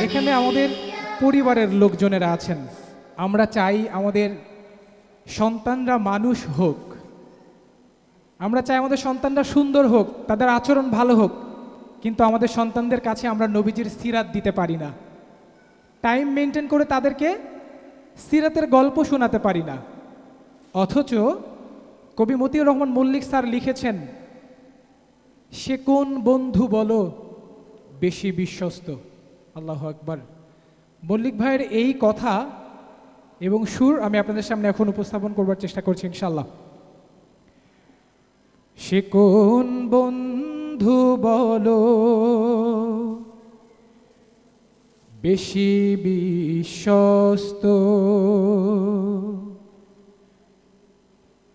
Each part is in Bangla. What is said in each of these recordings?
এখানে আমাদের পরিবারের লোকজনেরা আছেন। আমরা চাই আমাদের সন্তানরা মানুষ হোক। আমরা চাই আমাদের সন্তানরা সুন্দর হোক, তাদের আচরণ ভালো হোক। কিন্তু আমাদের সন্তানদের কাছে আমরা নবীজির সিরাত দিতে পারি না। টাইম মেনটেন করে তাদেরকে সিরাতের গল্প শোনাতে পারি না। অথচ কবি মতিউর রহমান মল্লিক স্যার লিখেছেন সে কোন বন্ধু বলো? বেশি বিশ্বস্ত। আল্লাহ আকবার। মল্লিক ভাইয়ের এই কথা এবং সুর আমি আপনাদের সামনে এখন উপস্থাপন করবার চেষ্টা করছি ইনশাল্লাহ সে কোন বন্ধু বলো? বেশি বিশ্বস্ত।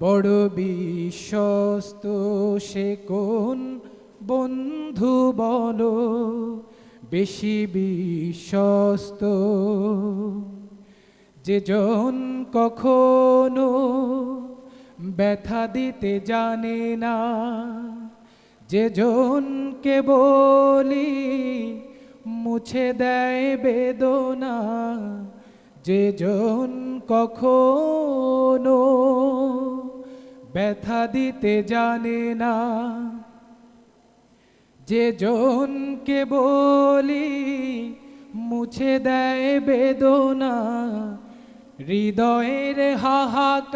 বড় বিশ্বস্ত সে কোন বন্ধু বলো? বেশি বিশ্বস্ত যেজন কখনো ব্যথা দিতে জানে না। যেজনকে বলি মুছে দেয় বেদনা। যেজন কখনো ব্যথা দিতে জানে না। যেজনকে বলি মুছে দেয় বেদনা, হৃদয়ের হাহাকার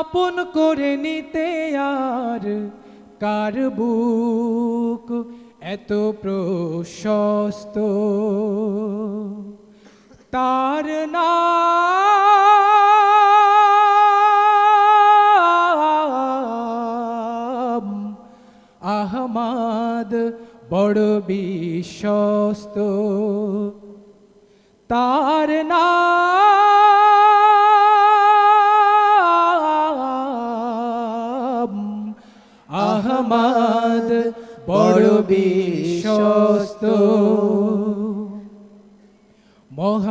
আপন করে নিতে আর কার বুক এত প্রশস্ত? তার নাম আহমাদ বড় বিশ্বস্ত। তার নাম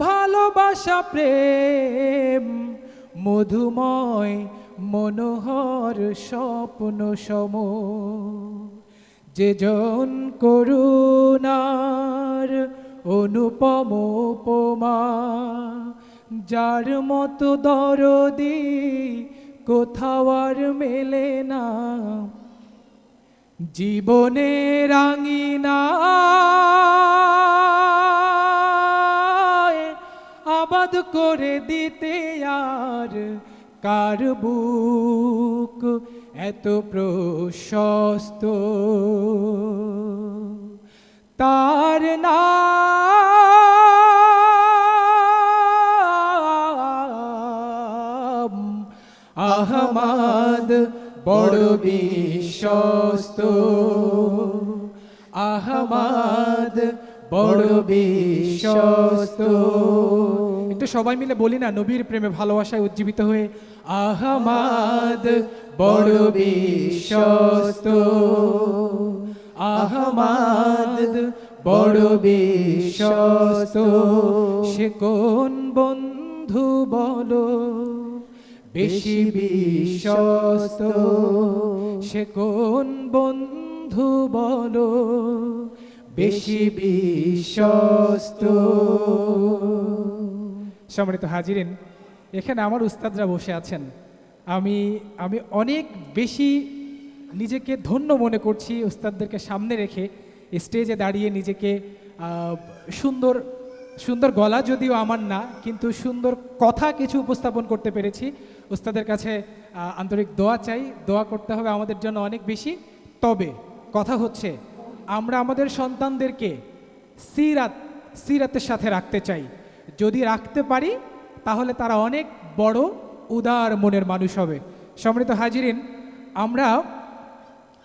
ভালোবাসা, প্রেম, মধুময়, মনোহর, স্বপ্ন সম যেজন করুণার অনুপম উপমা, যার মতো দরদি কোথাও আর মেলে না। জীবনে রাঙিনা আবাদ করে দিতে আর কার বুক এত প্রশস্ত তার নাম আহমাদ বড় বিশ্বস্ত আহমাদ বড় বিশ্বস্ত একটু সবাই মিলে বলি না, নবীর প্রেমে ভালোবাসায় উজ্জীবিত হয়ে, আহমাদ বড় বিশ্বস্ত। আহমাদ বড় বিশ্বস্ত। সে কোন বন্ধু বলো, বেশি বিশ্বস্ত। সে কোন বন্ধু বলো, বেশি বিশ্বস্ত। সম্মানিত হাজিরিন, এখানে আমার উস্তাদরা বসে আছেন। আমি আমি অনেক বেশি নিজেকে ধন্য মনে করছি উস্তাদদেরকে সামনে রেখে, স্টেজে দাঁড়িয়ে নিজেকে সুন্দর সুন্দর গলা যদিও আমার না, কিন্তু সুন্দর কথা কিছু উপস্থাপন করতে পেরেছি। উস্তাদের কাছে আন্তরিক দোয়া চাই। দোয়া করতে হবে আমাদের জন্য অনেক বেশি। তবে কথা হচ্ছে, আমরা আমাদের সন্তানদেরকে সিরাত, সিরাতের সাথে রাখতে চাই। যদি রাখতে পারি, তাহলে তারা অনেক বড়, উদার মনের মানুষ হবে। সম্মানিত হাজিরিন, আমরা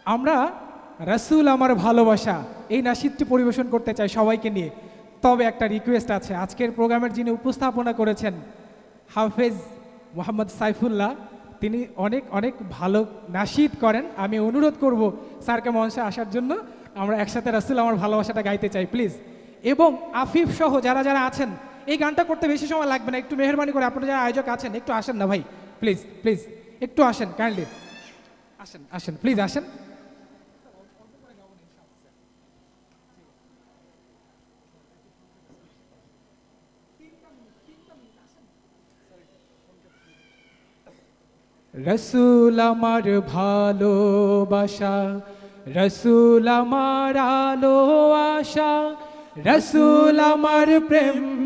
আমরা রাসূল আমার ভালোবাসা, এই নাসিদটি পরিবেশন করতে চাই সবাইকে নিয়ে। তবে একটা রিকোয়েস্ট আছে। আজকের প্রোগ্রামের যিনি উপস্থাপনা করেছেন, হাফেজ মোহাম্মদ সাইফুল্লাহ, তিনি অনেক অনেক ভালো নাসিদ করেন। আমি অনুরোধ করব স্যারকে মঞ্চে আসার জন্য, আমরা একসাথে রাসূল আমার ভালোবাসাটা গাইতে চাই, প্লিজ। এবং আফিফ সহ যারা যারা আছেন এই গানটা করতে বেশি সময় লাগবে না, একটু মেহরবানি করে আপনারা যারা আয়োজক আছেন, একটু আসেন না ভাই প্লিজ প্লিজ একটু আসেন কাইন্ডলি আসেন আসেন প্লিজ আসেন। রসুল আমার ভালোবাসা, রসুল আমার আলো আশা, রসুল আমার প্রেম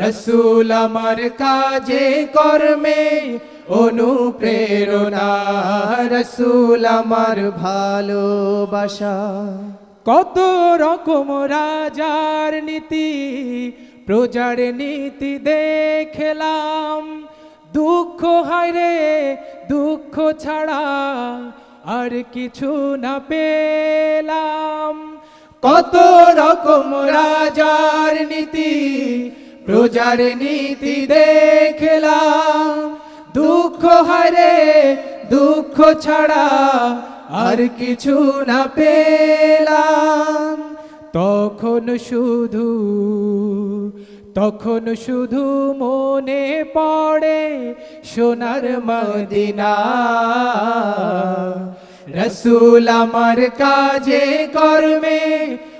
রসুল আমার কাজে কর্মে অনুপ্রেরণা, রসুল আমার ভালোবাসা। কত রকম রাজার নীতি, প্রজার নীতি দেখলাম। দুঃখ হায় রে, দুঃখ ছাড়া আর কিছু না পেলাম। কত রকম রাজার নীতি প্রজার নীতি দেখলাম, দুঃখ হারে, দুঃখ ছাড়া আর কিছু না পেলাম। তখন শুধু তখন শুধু মনে পড়ে সোনার মদিনা। রসুল আমার কাজে কর্মে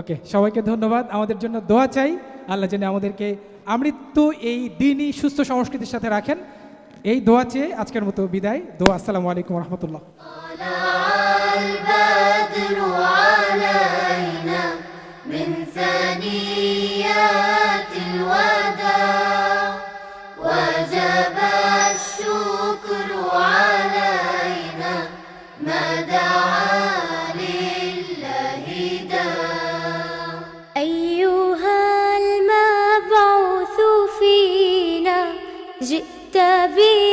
ওকে, সবাইকে ধন্যবাদ। আমাদের জন্য দোয়া চাই। আল্লাহ যেন আমাদেরকে আমৃত্যু এই দিনই সুস্থ সংস্কৃতির সাথে রাখেন। এই দোয়া চেয়ে আজকের মতো বিদায়। দোয়া, আসসালামু আলাইকুম রহমতুল্লাহ। নবী